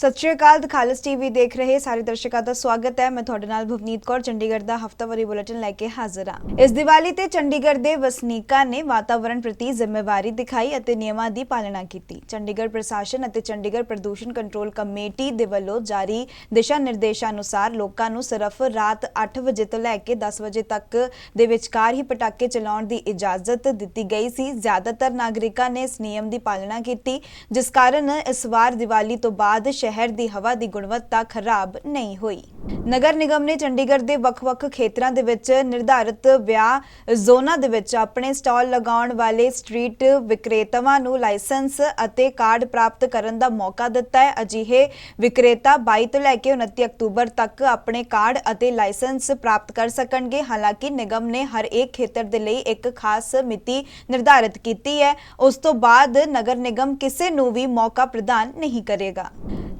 ਸਤਿ ਸ਼੍ਰੀ ਅਕਾਲ, ਦਖਾਲਸ ਟੀਵੀ ਦੇਖ ਰਹੇ ਸਾਰੇ ਦਰਸ਼ਕਾਂ ਦਾ ਸਵਾਗਤ ਹੈ। ਮੈਂ ਤੁਹਾਡੇ ਨਾਲ ਭਵਨੀਤ ਕੌਰ, ਚੰਡੀਗੜ੍ਹ ਦਾ ਹਫਤਾਵਾਰੀ ਬੁਲੇਟਿਨ ਲੈ ਕੇ ਹਾਜ਼ਰ ਹਾਂ। ਇਸ ਦੀਵਾਲੀ ਤੇ ਚੰਡੀਗੜ੍ਹ ਦੇ ਵਸਨੀਕਾਂ ਨੇ ਵਾਤਾਵਰਣ ਪ੍ਰਤੀ ਜ਼ਿੰਮੇਵਾਰੀ ਦਿਖਾਈ ਅਤੇ ਨਿਯਮਾਂ ਦੀ ਪਾਲਣਾ ਕੀਤੀ। ਚੰਡੀਗੜ੍ਹ ਪ੍ਰਸ਼ਾਸਨ ਅਤੇ ਚੰਡੀਗੜ੍ਹ ਪ੍ਰਦੂਸ਼ਣ ਕੰਟਰੋਲ ਕਮੇਟੀ ਦੇ ਵੱਲੋਂ ਜਾਰੀ ਦਿਸ਼ਾ ਨਿਰਦੇਸ਼ਾਂ ਅਨੁਸਾਰ ਲੋਕਾਂ ਨੂੰ ਸਿਰਫ ਰਾਤ 8 ਵਜੇ ਤੋਂ ਲੈ ਕੇ 10 ਵਜੇ ਤੱਕ ਦੇ ਵਿਚਕਾਰ ਹੀ ਪਟਾਕੇ ਚਲਾਉਣ ਦੀ ਇਜਾਜ਼ਤ ਦਿੱਤੀ ਗਈ ਸੀ। ਜ਼ਿਆਦਾਤਰ ਨਾਗਰਿਕਾਂ ਨੇ ਇਸ ਨਿਯਮ ਦੀ ਪਾਲਣਾ ਕੀਤੀ, ਜਿਸ ਕਾਰਨ ਇਸ ਵਾਰ ਦੀਵਾਲੀ ਤੋਂ ਬਾਅਦ ਸ਼ਹਿਰ ਦੀ ਹਵਾ ਦੀ ਗੁਣਵੱਤਾ ਖਰਾਬ ਨਹੀਂ ਹੋਈ। ਨਗਰ ਨਿਗਮ ਨੇ ਚੰਡੀਗੜ੍ਹ ਦੇ ਵੱਖ-ਵੱਖ ਖੇਤਰਾਂ ਦੇ ਵਿੱਚ ਨਿਰਧਾਰਿਤ ਵਿਆਹ ਜ਼ੋਨਾਂ ਦੇ ਵਿੱਚ ਆਪਣੇ ਸਟਾਲ ਲਗਾਉਣ ਵਾਲੇ ਸਟਰੀਟ ਵਿਕਰੇਤਾਵਾਂ ਨੂੰ ਲਾਇਸੈਂਸ ਅਤੇ ਕਾਰਡ ਪ੍ਰਾਪਤ ਕਰਨ ਦਾ ਮੌਕਾ ਦਿੱਤਾ ਹੈ। ਅਜਿਹੇ ਵਿਕਰੇਤਾ 22 ਤੋਂ ਲੈ ਕੇ 29 ਅਕਤੂਬਰ ਤੱਕ ਆਪਣੇ ਕਾਰਡ ਅਤੇ ਲਾਇਸੈਂਸ ਪ੍ਰਾਪਤ ਕਰ ਸਕਣਗੇ। ਹਾਲਾਂਕਿ ਨਿਗਮ ਨੇ ਹਰ ਇੱਕ ਖੇਤਰ ਦੇ ਲਈ ਇੱਕ ਖਾਸ ਮਿਤੀ ਨਿਰਧਾਰਿਤ ਕੀਤੀ ਹੈ। ਉਸ ਤੋਂ ਬਾਅਦ ਨਗਰ ਨਿਗਮ ਕਿਸੇ ਨੂੰ ਵੀ ਮੌਕਾ ਪ੍ਰਦਾਨ ਨਹੀਂ ਕਰੇਗਾ।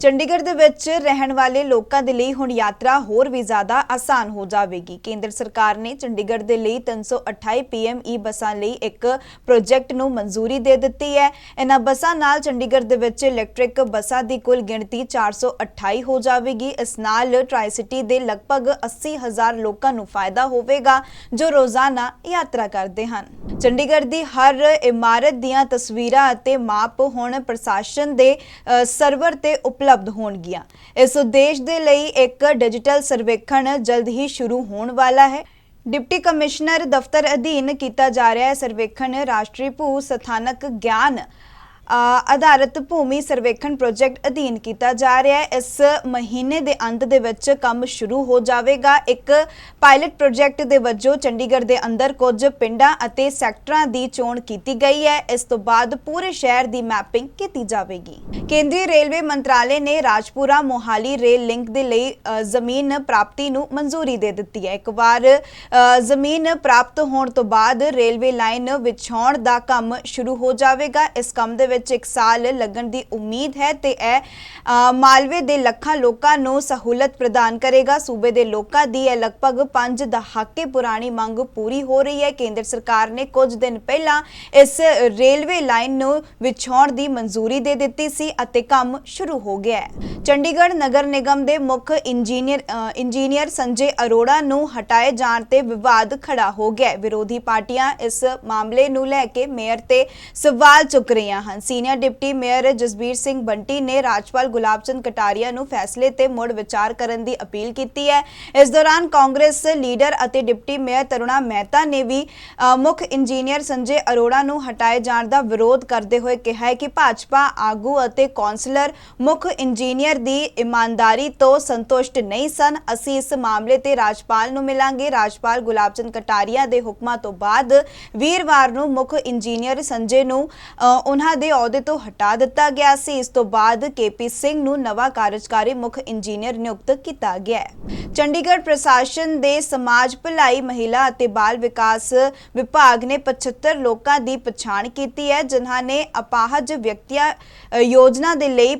ਚੰਡੀਗੜ੍ਹ ਦੇ ਵਿੱਚ ਰਹਿਣ ਵਾਲੇ ਲੋਕਾਂ ਦੇ ਲਈ ਹੁਣ ਯਾਤਰਾ ਹੋਰ ਵੀ ਜ਼ਿਆਦਾ ਆਸਾਨ ਹੋ ਜਾਵੇਗੀ। ਕੇਂਦਰ ਸਰਕਾਰ ਨੇ ਚੰਡੀਗੜ੍ਹ ਦੇ ਲਈ 328 ਈ ਬੱਸਾਂ ਲਈ ਇੱਕ ਪ੍ਰੋਜੈਕਟ ਨੂੰ ਮਨਜ਼ੂਰੀ ਦੇ ਦਿੱਤੀ ਹੈ। ਇਹਨਾਂ ਬੱਸਾਂ ਨਾਲ ਚੰਡੀਗੜ੍ਹ ਦੇ ਵਿੱਚ ਇਲੈਕਟ੍ਰਿਕ ਬੱਸਾਂ ਦੀ ਕੁੱਲ ਗਿਣਤੀ 428 ਹੋ ਜਾਵੇਗੀ। ਇਸ ਨਾਲ ਟ੍ਰਾਈ ਸਿਟੀ ਦੇ ਲਗਭਗ 80000 ਲੋਕਾਂ ਨੂੰ ਫਾਇਦਾ ਹੋਵੇਗਾ, ਜੋ ਰੋਜ਼ਾਨਾ ਯਾਤਰਾ ਕਰਦੇ ਹਨ। ਚੰਡੀਗੜ੍ਹ ਦੀ ਹਰ ਇਮਾਰਤ ਦੀਆਂ ਤਸਵੀਰਾਂ ਅਤੇ ਮਾਪ ਹੁਣ ਪ੍ਰਸ਼ਾਸਨ ਦੇ ਸਰਵਰ ਤੇ ਉਪਲਬਧ ਉਪਲਬਧ ਹੋਣਗੀਆਂ। ਇਸ ਉਦੇਸ਼ ਦੇ ਲਈ ਇੱਕ ਡਿਜੀਟਲ ਸਰਵੇਖਣ ਜਲਦ ਹੀ ਸ਼ੁਰੂ ਹੋਣ ਵਾਲਾ ਹੈ। ਡਿਪਟੀ ਕਮਿਸ਼ਨਰ ਦਫ਼ਤਰ ਅਧੀਨ ਕੀਤਾ ਜਾ ਰਿਹਾ ਹੈ ਸਰਵੇਖਣ ਰਾਸ਼ਟਰੀ ਭੂ ਸਥਾਨਕ ਗਿਆਨ ਆਧਾਰਿਤ ਭੂਮੀ ਸਰਵੇਖਣ ਪ੍ਰੋਜੈਕਟ ਅਧੀਨ ਕੀਤਾ ਜਾ ਰਿਹਾ ਹੈ। ਇਸ ਮਹੀਨੇ ਦੇ ਅੰਤ ਦੇ ਵਿੱਚ ਕੰਮ ਸ਼ੁਰੂ ਹੋ ਜਾਵੇਗਾ। ਇੱਕ ਪਾਇਲਟ ਪ੍ਰੋਜੈਕਟ ਦੇ ਵਜੋਂ ਚੰਡੀਗੜ੍ਹ ਦੇ ਅੰਦਰ ਕੁਝ ਪਿੰਡਾਂ ਅਤੇ ਸੈਕਟਰਾਂ ਦੀ ਚੋਣ ਕੀਤੀ ਗਈ ਹੈ। ਇਸ ਤੋਂ ਬਾਅਦ ਪੂਰੇ ਸ਼ਹਿਰ ਦੀ ਮੈਪਿੰਗ ਕੀਤੀ ਜਾਵੇਗੀ। ਕੇਂਦਰੀ ਰੇਲਵੇ ਮੰਤਰਾਲੇ ਨੇ ਰਾਜਪੁਰਾ ਮੋਹਾਲੀ ਰੇਲ ਲਿੰਕ ਦੇ ਲਈ ਜ਼ਮੀਨ ਪ੍ਰਾਪਤੀ ਨੂੰ ਮਨਜ਼ੂਰੀ ਦੇ ਦਿੱਤੀ ਹੈ। ਇੱਕ ਵਾਰ ਜ਼ਮੀਨ ਪ੍ਰਾਪਤ ਹੋਣ ਤੋਂ ਬਾਅਦ ਰੇਲਵੇ ਲਾਈਨ ਵਿਛਾਉਣ ਦਾ ਕੰਮ ਸ਼ੁਰੂ ਹੋ ਜਾਵੇਗਾ। ਇਸ ਕੰਮ ਦੇ ਵਿੱਚ ਇੱਕ ਸਾਲ ਲੱਗਣ ਦੀ ਉਮੀਦ ਹੈ ਤੇ ਇਹ ਮਾਲਵੇ ਦੇ ਲੱਖਾਂ ਲੋਕਾਂ ਨੂੰ ਸਹੂਲਤ ਪ੍ਰਦਾਨ ਕਰੇਗਾ। ਸੂਬੇ ਦੇ ਲੋਕਾਂ ਦੀ ਇਹ ਲਗਭਗ 5 ਦਹਾਕੇ ਪੁਰਾਣੀ ਮੰਗ ਪੂਰੀ ਹੋ ਰਹੀ ਹੈ। ਕੇਂਦਰ ਸਰਕਾਰ ਨੇ ਕੁਝ ਦਿਨ ਪਹਿਲਾਂ ਇਸ ਰੇਲਵੇ ਲਾਈਨ ਨੂੰ ਵਿਛਾਉਣ ਦੀ ਮਨਜ਼ੂਰੀ ਦੇ ਦਿੱਤੀ ਸੀ ਅਤੇ ਕੰਮ ਸ਼ੁਰੂ ਹੋ ਗਿਆ ਹੈ। ਚੰਡੀਗੜ੍ਹ ਨਗਰ ਨਿਗਮ ਦੇ ਮੁੱਖ ਇੰਜੀਨੀਅਰ ਇੰਜੀਨੀਅਰ ਸੰਜੇ ਅਰੋੜਾ ਨੂੰ ਹਟਾਏ ਜਾਣ ਤੇ ਵਿਵਾਦ ਖੜਾ ਹੋ ਗਿਆ ਵਿਰੋਧੀ ਪਾਰਟੀਆਂ ਇਸ ਮਾਮਲੇ ਨੂੰ ਲੈ ਕੇ ਮੇਅਰ ਤੇ ਸਵਾਲ ਚੁੱਕ ਰਹੀਆਂ ਹਨ। Senior deputy mayor Jasbir Singh Bunty ਨੇ ਰਾਜਪਾਲ ਗੁਲਾਬ ਚੰਦ ਕਟਾਰੀਆ ਨੂੰ ਫੈਸਲੇ ਤੇ ਮੁੜ ਵਿਚਾਰ ਕਰਨ ਦੀ ਅਪੀਲ ਕੀਤੀ ਹੈ। ਇਸ ਦੌਰਾਨ ਕਾਂਗਰਸ ਲੀਡਰ ਅਤੇ ਡਿਪਟੀ ਮੇਅਰ ਤਰੁਣਾ ਮਹਿਤਾ ਨੇ ਵੀ ਮੁੱਖ ਇੰਜੀਨੀਅਰ ਸੰਜੇ ਅਰੋੜਾ ਨੂੰ ਹਟਾਏ ਜਾਣ ਦਾ ਵਿਰੋਧ ਕਰਦੇ ਹੋਏ ਕਿਹਾ ਹੈ ਕਿ ਭਾਜਪਾ ਆਗੂ ਅਤੇ ਕੌਂਸਲਰ ਮੁੱਖ ਇੰਜੀਨੀਅਰ ਦੀ ਇਮਾਨਦਾਰੀ ਤੋਂ ਸੰਤੁਸ਼ਟ ਨਹੀਂ ਸਨ। ਅਸੀਂ ਇਸ ਮਾਮਲੇ ਤੇ ਰਾਜਪਾਲ ਨੂੰ ਮਿਲਾਂਗੇ। ਰਾਜਪਾਲ ਗੁਲਾਬ ਚੰਦ ਕਟਾਰੀਆ ਦੇ ਹੁਕਮਾਂ ਤੋਂ ਬਾਅਦ ਵੀਰਵਾਰ ਨੂੰ ਮੁੱਖ ਇੰਜੀਨੀਅਰ ਸੰਜੇ ਨੂੰ ਅ, ਉਹਨਾਂ ਦੇ ਅਹੁਦੇ ਤੋਂ ਹਟਾ ਦਿੱਤਾ ਗਿਆ ਸੀ। ਇਸ ਤੋਂ ਬਾਅਦ ਕੇਪੀ ਸਿੰਘ ਨੂੰ ਨਵਾਂ ਕਾਰਜਕਾਰੀ ਮੁੱਖ ਇੰਜੀਨੀਅਰ ਨਿਯੁਕਤ ਕੀਤਾ ਗਿਆ ਹੈ। ਚੰਡੀਗੜ੍ਹ ਪ੍ਰਸ਼ਾਸਨ ਦੇ ਸਮਾਜ ਭਲਾਈ ਮਹਿਲਾ ਅਤੇ ਬਾਲ ਵਿਕਾਸ ਵਿਭਾਗ ਨੇ 75 ਲੋਕਾਂ ਦੀ ਪਛਾਣ ਕੀਤੀ ਹੈ ਜਿਨ੍ਹਾਂ ਨੇ ਅਪਾਹਜ ਵਿਅਕਤੀਆਂ ਯੋਜਨਾ ਦੇ ਲਈ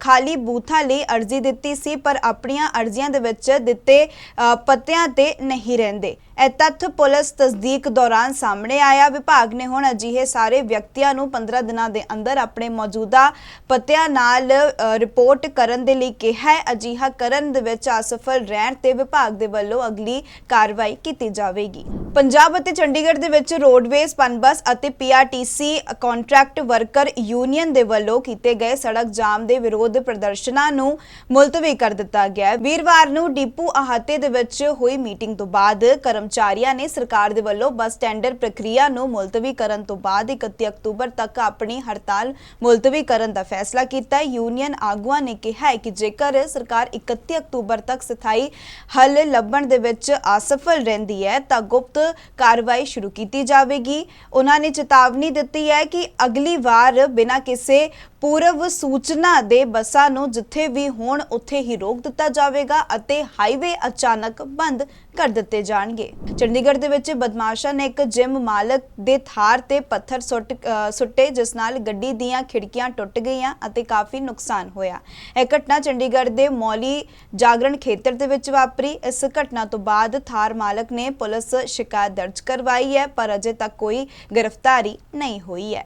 ਖਾਲੀ ਬੂਥਾਂ ਲਈ ਅਰਜ਼ੀ ਦਿੱਤੀ ਸੀ ਪਰ ਆਪਣੀਆਂ ਅਰਜ਼ੀਆਂ ਦੇ ਵਿੱਚ ਦਿੱਤੇ ਅ, ਪਤਿਆਂ ਤੇ ਨਹੀਂ ਰਹਿੰਦੇ। ਇਹ ਤੱਥ ਪੁਲਿਸ ਤਸਦੀਕ ਦੌਰਾਨ ਸਾਹਮਣੇ ਆਇਆ। ਵਿਭਾਗ ਨੇ ਹੁਣ ਅਜਿਹੇ ਸਾਰੇ ਵਿਅਕਤੀਆਂ ਨੂੰ 15 ਦਿਨਾਂ ਦੇ ਅੰਦਰ ਆਪਣੇ ਮੌਜੂਦਾ ਪਤਿਆਂ ਨਾਲ ਰਿਪੋਰਟ ਕਰਨ ਦੇ ਲਈ ਕਿਹਾ ਹੈ। ਅਜਿਹਾ ਕਰਨ ਦੇ ਵਿੱਚ ਅਸਫਲ ਰਹਿਣ ਤੇ ਵਿਭਾਗ ਦੇ ਵੱਲੋਂ ਅਗਲੀ ਕਾਰਵਾਈ ਕੀਤੀ ਜਾਵੇਗੀ। ਪੰਜਾਬ ਅਤੇ ਚੰਡੀਗੜ੍ਹ ਦੇ ਵਿੱਚ ਰੋਡਵੇਜ਼, ਪਨਬਸ ਅਤੇ ਪੀਆਰਟੀਸੀ ਕੰਟਰੈਕਟ ਵਰਕਰ ਯੂਨੀਅਨ ਦੇ ਵੱਲੋਂ ਕੀਤੇ ਗਏ ਸੜਕ ਜਾਮ ਦੇ ਵਿਰੋਧ ਪ੍ਰਦਰਸ਼ਨਾਂ ਨੂੰ ਮੁਲਤਵੀ ਕਰ ਦਿੱਤਾ ਗਿਆ ਹੈ। ਵੀਰਵਾਰ ਨੂੰ ਡਿਪੂ ਅਹਾਤੇ ਦੇ ਵਿੱਚ ਹੋਈ ਮੀਟਿੰਗ ਤੋਂ ਬਾਅਦ ਕਰਮਚਾਰੀਆਂ ਨੇ ਸਰਕਾਰ ਦੇ ਵੱਲੋਂ ਬੱਸ ਟੈਂਡਰ ਪ੍ਰਕਿਰਿਆ ਨੂੰ ਮੁਲਤਵੀ ਕਰਨ ਤੋਂ ਬਾਅਦ 31 ਅਕਤੂਬਰ ਤੱਕ ਆਪਣੀ ਹੜਤਾਲ ਮੁਲਤਵੀ ਕਰਨ ਦਾ ਫੈਸਲਾ ਕੀਤਾ ਹੈ। ਯੂਨੀਅਨ ਆਗੂਆਂ ਨੇ ਕਿਹਾ ਹੈ ਕਿ ਜੇਕਰ ਸਰਕਾਰ 31 ਅਕਤੂਬਰ ਤੱਕ ਸਥਾਈ ਹੱਲ ਲੱਭਣ ਦੇ ਵਿੱਚ ਅਸਫਲ ਰਹਿੰਦੀ ਹੈ ਤਾਂ ਗੁਪਤ ਕਾਰਵਾਈ ਸ਼ੁਰੂ ਕੀਤੀ ਜਾਵੇਗੀ। ਉਹਨਾਂ ਨੇ ਚੇਤਾਵਨੀ ਦਿੱਤੀ ਹੈ ਕਿ ਅਗਲੀ ਵਾਰ ਬਿਨਾਂ ਕਿਸੇ ਪੂਰਵ ਸੂਚਨਾ ਦੇ ਬੱਸਾਂ ਨੂੰ ਜਿੱਥੇ ਵੀ ਹੋਣ, ਉੱਥੇ ਹੀ ਰੋਕ ਦਿੱਤਾ ਜਾਵੇਗਾ ਅਤੇ ਹਾਈਵੇ ਅਚਾਨਕ ਬੰਦ ਕਰ ਦਿੱਤੇ ਜਾਣਗੇ। ਚੰਡੀਗੜ੍ਹ ਦੇ ਵਿੱਚ ਬਦਮਾਸ਼ਾਂ ਨੇ ਇੱਕ ਜਿਮ ਮਾਲਕ ਦੇ ਥਾਰ ਤੇ ਪੱਥਰ ਸੁੱਟ ਸੁੱਟੇ, ਜਿਸ ਨਾਲ ਗੱਡੀ ਦੀਆਂ ਖਿੜਕੀਆਂ ਟੁੱਟ ਗਈਆਂ ਅਤੇ ਕਾਫੀ ਨੁਕਸਾਨ ਹੋਇਆ। ਇਹ ਘਟਨਾ ਚੰਡੀਗੜ੍ਹ ਦੇ ਮੌਲੀ ਜਾਗਰਣ ਖੇਤਰ ਦੇ ਵਿੱਚ ਵਾਪਰੀ। ਇਸ ਘਟਨਾ ਤੋਂ ਬਾਅਦ ਥਾਰ ਮਾਲਕ ਨੇ ਪੁਲਿਸ ਸ਼ਿਕਾਇਤ ਦਰਜ ਕਰਵਾਈ ਹੈ, ਪਰ ਅਜੇ ਤੱਕ ਕੋਈ ਗ੍ਰਿਫਤਾਰੀ ਨਹੀਂ ਹੋਈ ਹੈ।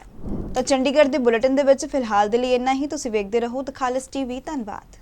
ਤਾਂ ਚੰਡੀਗੜ੍ਹ ਦੇ ਬੁਲੇਟਿਨ ਦੇ ਵਿੱਚ ਫਿਲਹਾਲ ਦੇ ਲਈ ਇੰਨਾ ਹੀ। ਤੁਸੀਂ ਵੇਖਦੇ ਰਹੋ ਤਾਂ ਖਾਲਸ ਟੀਵੀ। ਧੰਨਵਾਦ।